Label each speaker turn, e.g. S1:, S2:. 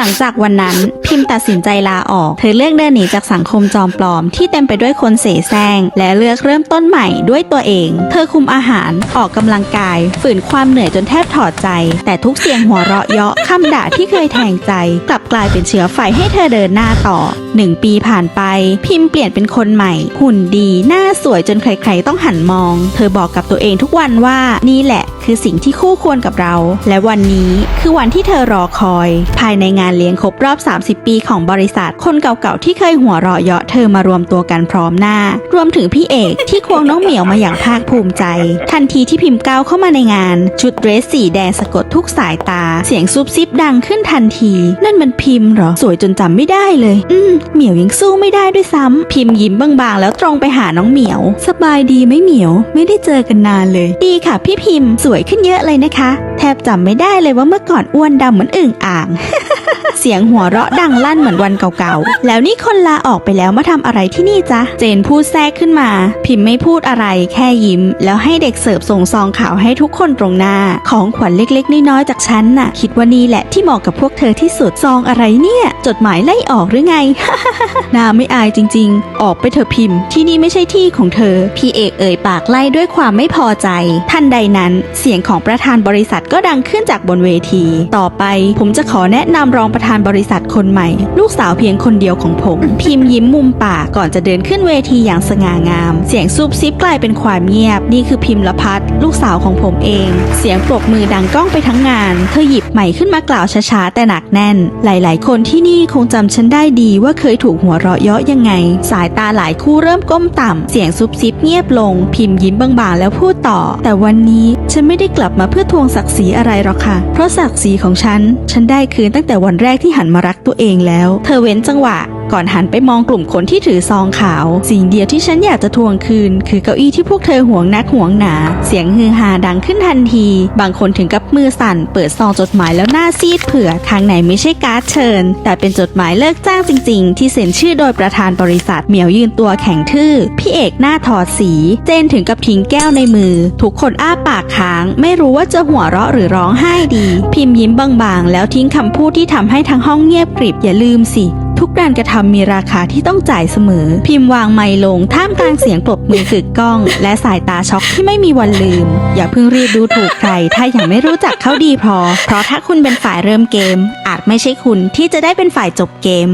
S1: หลังจากวันนั้นพิมพ์ตัดสินใจลาออก เธอเลือกเดินหนีจากสังคมจอมปลอมที่เต็มไปด้วยคนเสแสร้งและเลือกเริ่มต้นใหม่ด้วยตัวเอง เธอคุมอาหารออกกำลังกาย ฝืนความเหนื่อยจนแทบถอดใจ แต่ทุกเสียงหัวเราะเยาะคำด่าที่เคยแทงใจ กลับกลายเป็นเชื้อไฟให้เธอเดินหน้าต่อหนึ่งปีผ่านไป พิมพ์เปลี่ยนเป็นคนใหม่ หุ่นดี หน้าสวยจนใครๆต้องหันมอง เธอบอกกับตัวเองทุกวันว่านี่แหละ คือสิ่งที่คู่ควรกับเรา และวันนี้คือวันที่เธอรอคอย ภายในงานเลี้ยงครบรอบ 30 ปีของบริษัท คนเก่าๆที่เคยหัวเราะเยาะเธอมารวมตัวกันพร้อมหน้า รวมถึงพี่เอกที่ควงน้องเหมียวมาอย่างภาคภูมิใจ ทันทีที่พิมพ์ก้าวเข้ามาในงาน ชุดเดรสสีแดงสะกดทุกสายตา เสียงซุบซิบดังขึ้นทันที นั่นมันพิมพ์เหรอ สวยจนจำไม่ได้เลย อืมเหมียวยังสู้ไม่ได้ด้วยซ้ำพิมพ์ยิ้มบางๆ แล้วตรงไปหาน้องเหมียว สบายดีไหมเหมียว ไม่ได้เจอกันนานเลย ดีค่ะพี่พิมพ์สวยขึ้นเยอะเลยนะคะ แทบจำไม่ได้เลยว่าเมื่อก่อนอ้วนดำเหมือนอึ่งอ่าง เสียงหัวเราะดังลั่นเหมือนวันเก่าๆ แล้วนี่คนลาออกไปแล้วมาทำอะไรที่นี่จ๊ะ เจนพูดแทรกขึ้นมา พิมพ์ไม่พูดอะไร แค่ยิ้ม แล้วให้เด็กเสิร์ฟส่งซองข่าวให้ทุกคนตรงหน้า ของขวัญเล็กๆ น้อยๆ จากฉันน่ะ คิดว่านี่แหละที่เหมาะกับพวกเธอที่สุด ซองอะไรเนี่ย จดหมายไล่ออกหรือไงน่าไม่อายจริง ๆ ออกไปเถอะพิมพ์ ที่นี่ไม่ใช่ที่ของเธอ พี่เอกเอ่ยปากไล่ด้วยความไม่พอใจ ทันใดนั้น เสียงของประธานบริษัทก็ดังขึ้นจากบนเวที ต่อไปผมจะขอแนะนำรองประธานบริษัทคนใหม่ ลูกสาวเพียงคนเดียวของผม พิมพ์ยิ้มมุมปากก่อนจะเดินขึ้นเวทีอย่างสง่างาม เสียงซุบซิบกลายเป็นความเงียบ นี่คือพิมพ์ละพัฒลูกสาวของผมเอง เสียงปรบมือดังก้องไปทั้งงาน เธอหยิบใหม่ขึ้นมากล่าวช้าๆแต่หนักแน่น หลาย ๆ คนที่นี่คงจำฉันได้ดีว่าเคยถูกหัวเราะเยาะยังไง สายตาหลายคู่เริ่มก้มต่ำเสียงซุบซิบเงียบลง พิมพ์ยิ้มบางๆ แล้วพูดต่อ แต่วันนี้ฉันไม่ได้กลับมาเพื่อทวงศักดิ์ศรีอะไรหรอกค่ะ เพราะศักดิ์ศรีของฉัน ฉันได้คืนตั้งแต่วันแรกที่หันมารักตัวเองแล้ว เธอเว้นจังหวะ ก่อนหันไปมองกลุ่มคนที่ถือซองขาว สิ่งเดียวที่ฉันอยากจะทวงคืน คือเก้าอี้ที่พวกเธอห่วงนักห่วงหนา เสียงฮือฮาดังขึ้นทันที บางคนถึงกับมือสั่น เปิดซองจดหมายแล้วหน้าซีดเผื่อทางไหนไม่ใช่การ์ดเชิญ แต่เป็นจดหมายเลิกจ้างจริง ๆ ที่เซ็นชื่อโดยประธานบริษัทเหมียวยืนตัวแข็งทื่อพี่เอกหน้าถอดสี เจนถึงกับทิ้งแก้วในมือ ทุกคนอ้าปากค้าง ไม่รู้ว่าจะหัวเราะหรือร้องไห้ดี พิมพ์ยิ้มบางๆ แล้วทิ้งคำพูดที่ทำให้ทั้งห้องเงียบกริบอย่าลืมสิ ทุกการกระทำมีราคาที่ต้องจ่ายเสมอ พิมพ์วางไมลงท่ามกลางเสียงปรบมือกึกก้อง และสายตาช็อกที่ไม่มีวันลืม อย่าเพิ่งรีบดูถูกใคร ถ้ายังไม่รู้จักเขาดีพอ เพราะถ้าคุณเป็นฝ่ายเริ่มเกม อาจไม่ใช่คุณที่จะได้เป็นฝ่ายจบเกม